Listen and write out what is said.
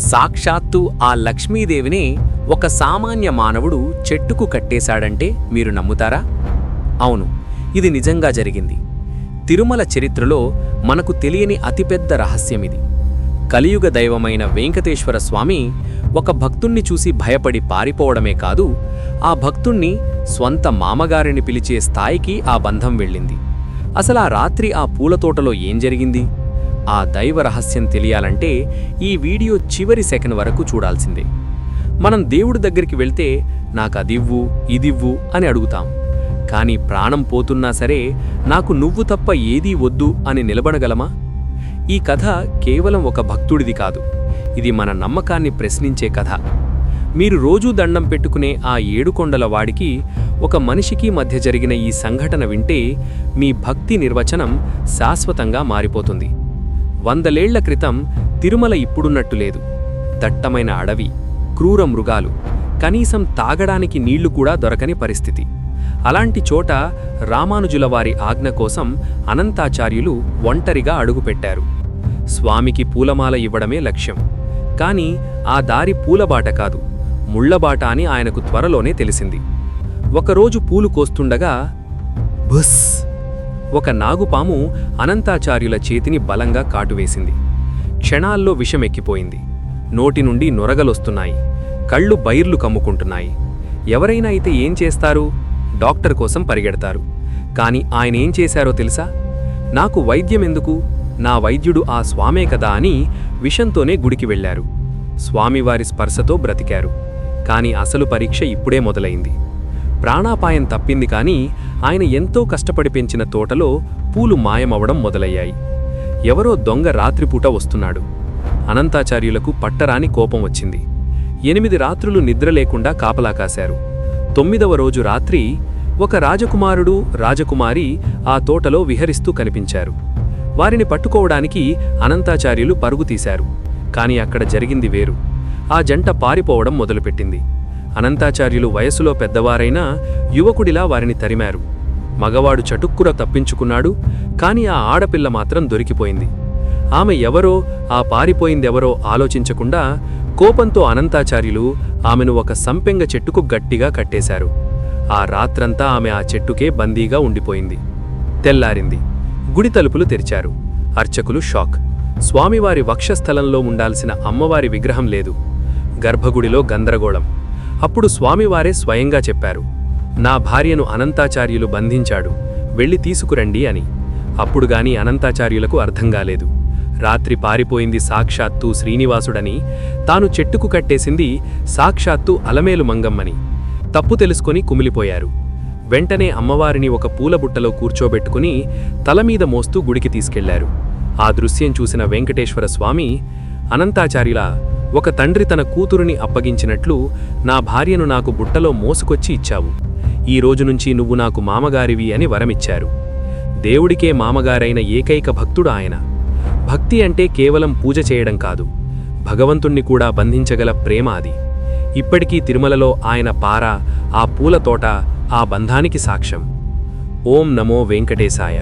సాక్షాత్తు ఆ లక్ష్మీదేవిని ఒక సామాన్య మానవుడు చెట్టుకు కట్టేశాడంటే మీరు నమ్ముతారా? అవును ఇది నిజంగా జరిగింది. తిరుమల చరిత్రలో మనకు తెలియని అతిపెద్ద రహస్యమిది. కలియుగ దైవమైన వెంకటేశ్వర స్వామి ఒక భక్తుణ్ణి చూసి భయపడి పారిపోవడమే కాదు ఆ భక్తుణ్ణి స్వంత మామగారిని పిలిచే స్థాయికి ఆ బంధం వెళ్ళింది. అసలు ఆ రాత్రి ఆ పూలతోటలో ఏం జరిగింది? ఆ దైవ రహస్యం తెలియాలంటే ఈ వీడియో చివరి సెకండ్ వరకు చూడాల్సిందే. మనం దేవుడి దగ్గరికి వెళ్తే నాకు అదివ్వు ఇదివ్వు అని అడుగుతాం. కానీ ప్రాణం పోతున్నా సరే నాకు నువ్వు తప్ప ఏదీ వద్దు అని నిలబడగలమా? ఈ కథ కేవలం ఒక భక్తుడిది కాదు. ఇది మన నమ్మకాన్ని ప్రశ్నించే కథ. మీరు రోజూ దండం పెట్టుకునే ఆ ఏడుకొండల వాడికి ఒక మనిషికి మధ్య జరిగిన ఈ సంఘటన వింటే మీ భక్తి నిర్వచనం శాశ్వతంగా మారిపోతుంది. వందలేళ్ళ క్రితం తిరుమల ఇప్పుడున్నట్టు లేదు. దట్టమైన అడవి క్రూర మృగాలు కనీసం తాగడానికి నీళ్ళు కూడా దొరకని పరిస్థితి. అలాంటి చోట రామానుజుల వారి ఆజ్ఞ కోసం అనంతాచార్యులు ఒంటరిగా అడుగుపెట్టారు. స్వామికి పూలమాల ఇవ్వడమే లక్ష్యం. కాని ఆ దారి పూలబాట కాదు ముళ్ళబాట అని ఆయనకు త్వరలోనే తెలిసింది. ఒకరోజు పూలు కోస్తుండగా బుస్! ఒక నాగుపాము అనంతాచార్యుల చేతిని బలంగా కాటువేసింది. క్షణాల్లో విషమెక్కిపోయింది. నోటి నుండి నొరగలొస్తున్నాయి. కళ్ళు బైర్లు కమ్ముకుంటున్నాయి. ఎవరైనా అయితే ఏం చేస్తారు? డాక్టర్ కోసం పరిగెడతారు. కాని ఆయన ఏం చేశారో తెలుసా? నాకు వైద్యం ఎందుకు? నా వైద్యుడు ఆ స్వామే కదా అని విషంతోనే గుడికి వెళ్ళారు స్వామివారి స్పర్శతో బ్రతికారు. కాని అసలు పరీక్ష ఇప్పుడే మొదలైంది. ప్రాణాపాయం తప్పింది కాని ఆయన ఎంతో కష్టపడి పెంచిన తోటలో పూలు మాయమవడం మొదలయ్యాయి. ఎవరో దొంగ రాత్రిపూట వస్తున్నాడు. అనంతాచార్యులకు పట్టరాని కోపం వచ్చింది. ఎనిమిది రాత్రులు నిద్ర లేకుండా కాపలా కాశారు. తొమ్మిదవ రోజు రాత్రి ఒక రాజకుమారుడు రాజకుమారి ఆ తోటలో విహరిస్తూ కనిపించారు. వారిని పట్టుకోవడానికి అనంతాచార్యులు పరుగు తీశారు. కాని అక్కడ జరిగింది వేరు. ఆ జంట పారిపోవడం మొదలుపెట్టింది. అనంతాచార్యులు వయసులో పెద్దవారైనా యువకుడిలా వారిని తరిమారు. మగవాడు చటుక్కుర తప్పించుకున్నాడు కాని ఆ ఆడపిల్ల మాత్రం దొరికిపోయింది. ఆమె ఎవరో ఆ పారిపోయిందెవరో ఆలోచించకుండా కోపంతో అనంతాచార్యులు ఆమెను ఒక సంపెంగ చెట్టుకు గట్టిగా కట్టేశారు. ఆ రాత్రంతా ఆమె ఆ చెట్టుకే బందీగా ఉండిపోయింది. తెల్లారింది. గుడి తలుపులు తెరిచారు. అర్చకులు షాక్. స్వామివారి వక్షస్థలంలో ఉండాల్సిన అమ్మవారి విగ్రహం లేదు. గర్భగుడిలో గందరగోళం. అప్పుడు స్వామివారే స్వయంగా చెప్పారు నా భార్యను అనంతాచార్యులు బంధించాడు వెళ్ళి తీసుకురండి అని. అప్పుడుగాని అనంతాచార్యులకు అర్థం కాలేదు. రాత్రి పారిపోయింది సాక్షాత్తు శ్రీనివాసుడని తాను చెట్టుకు కట్టేసింది సాక్షాత్తు అలమేలు మంగమ్మని. తప్పు తెలుసుకొని కుమిలిపోయారు. వెంటనే అమ్మవారిని ఒక పూలబుట్టలో కూర్చోబెట్టుకుని తలమీద మోస్తూ గుడికి తీసుకెళ్ళారు. ఆ దృశ్యం చూసిన వెంకటేశ్వర స్వామి అనంతాచార్యుల ఒక తండ్రి తన కూతురుని అప్పగించినట్లు నా భార్యను నాకు బుట్టలో మోసుకొచ్చి ఇచ్చావు. ఈ రోజు నుంచి నువ్వు నాకు మామగారివి అని వరమిచ్చారు. దేవుడికే మామగారైన ఏకైక భక్తుడు ఆయన. భక్తి అంటే కేవలం పూజ చేయడం కాదు. భగవంతుణ్ణి కూడా బంధించగల ప్రేమ అది. ఇప్పటికీ తిరుమలలో ఆయన పార ఆ పూల తోట ఆ బంధానికి సాక్ష్యం. ఓం నమో వెంకటేశాయ.